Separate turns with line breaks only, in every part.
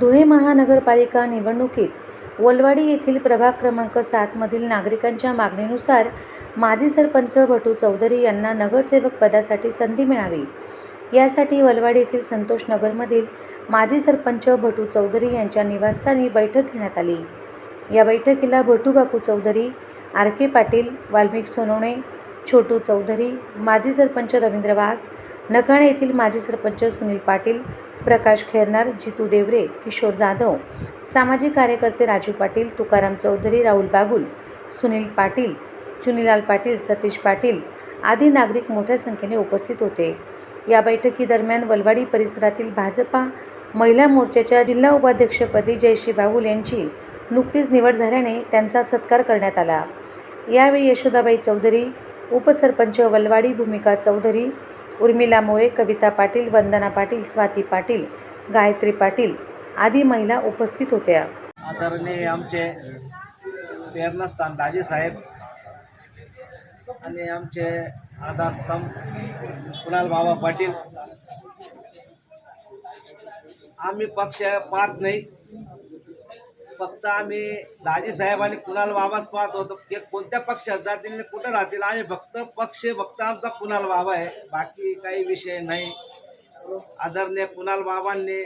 धुळे महानगरपालिका निवडणुकीत वलवाडी येथील प्रभाग क्रमांक सातमधील नागरिकांच्या मागणीनुसार माजी सरपंच भटू चौधरी यांना नगरसेवक पदासाठी संधी मिळावी. यासाठी वलवाडी येथील संतोष नगरमधील माजी सरपंच भटू चौधरी यांच्या निवासस्थानी बैठक घेण्यात आली. या बैठकीला भटू बापू चौधरी आर के पाटील वाल्मिक सोनवणे छोटू चौधरी माजी सरपंच रवींद्र वाघ नखाणे येथील माजी सरपंच सुनील पाटील प्रकाश खेरनार जितू देवरे किशोर जाधव सामाजिक कार्यकर्ते राजू पाटील तुकाराम चौधरी राहुल बागुल सुनील पाटील चुनीलाल पाटील सतीश पाटील आदी नागरिक मोठ्या संख्येने उपस्थित होते. या बैठकीदरम्यान वलवाडी परिसरातील भाजपा महिला मोर्चाच्या जिल्हा उपाध्यक्षपदी जयश्री बागुल यांची नुकतीच निवड झाल्याने त्यांचा सत्कार करण्यात आला. यावेळी यशोदाबाई चौधरी उपसरपंच वलवाडी भूमिका चौधरी उर्मिला मोरे कविता पाटील वंदना पाटील स्वाती पाटील गायत्री पाटील आदी महिला उपस्थित होत्या.
आदरणीय आमचे प्रेरणास्थान दाजी साहेब आणि आमचे आधारस्तंभ कुणाल बाबा पाटील. आम्ही पक्ष पाहत नाही. फक्त आम्ही दाजी साहेब आणि कुणाल बाबाच पाहत होतो. ते कोणत्या पक्षात जातील कुठं राहतील आम्ही फक्त पक्ष फक्त आमचा कुणाल बाबा आहे. बाकी काही विषय नाही. आदरणीय कुणाल बाबांनी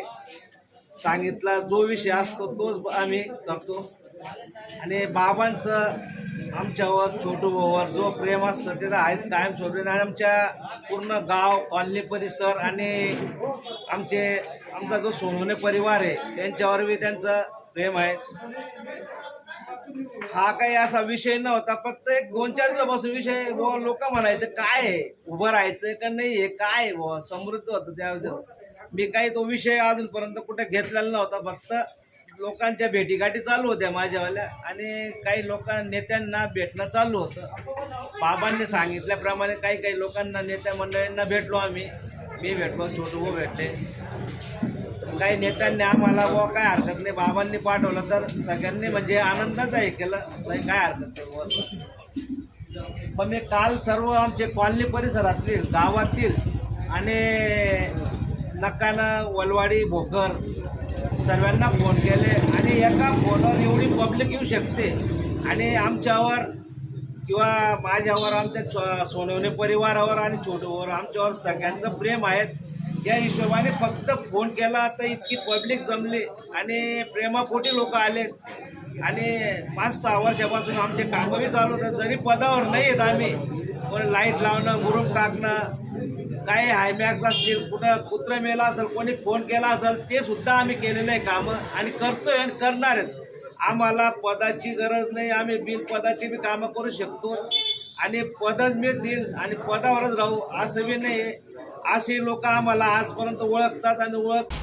सांगितला जो विषय असतो तोच आम्ही करतो. आणि बाबांचं आमच्यावर छोटू भाऊवर जो प्रेम असतं ते तर आहेच कायम सोडून आणि आमच्या पूर्ण गाव कॉलनी परिसर आणि आमचे आमचा जो सोनवणे परिवार आहे त्यांच्यावर बी त्यांचं प्रेम आहे. हा काही असा विषय नव्हता फक्त एक दोन चार दिवसापासून विषय लोक म्हणायचं काय आहे? उभं राहायचं का नाही हे काय आहे बुवा? समृद्ध होतं त्या मी काही तो विषय अजूनपर्यंत कुठे घेतलेला नव्हता फक्त लोकांच्या भेटीगाठी चालू होत्या माझ्यावाल्या आणि काही लोकांना नेत्यांना भेटणं चालू होतं. बाबांनी सांगितल्याप्रमाणे काही काही लोकांना नेत्या मंडळींना भेटलो आम्ही. मी भेटलो छोटू भाऊ भेटले. काही नेत्यांनी आम्हाला बुवा काय हरकत नाही. बाबांनी पाठवलं तर सगळ्यांनी म्हणजे आनंदाचं हे केलं. नाही काय हरकत नाही पण मी काल सर्व आमचे कॉलनी परिसरातील गावातील आणि नकानं वलवाडी भोकर सर्वांना फोन केले आणि एका फोनवर एवढी पब्लिक येऊ शकते. आणि आमच्यावर किंवा माझ्यावर आमच्या सोनवणे परिवारावर आणि छोटूवर आमच्यावर सगळ्यांचं प्रेम आहे. या हिशोबाने फक्त फोन केला तर इतकी पब्लिक जमली आणि प्रेमापोटी लोक आले आणि पाच सहा वर्षापासून आमचे कामही चालू होतात जरी पदावर नाही आहेत आम्ही कोणी लाइट लावणं गुरुम टाकणं काही हायमॅक्स असतील कुठं कुत्र मेला असेल कोणी फोन केला असेल ते सुद्धा आम्ही केलेलं आहे कामं आणि करतोय आणि करणार आहेत. आम्हाला पदाची गरज नाही. आम्ही बिन पदाची बी कामं करू शकतो. आणि पदच मिळतील आणि पदावरच राहू असं बी नाही असे लोक आम्हाला आजपर्यंत ओळखतात आणि ओळख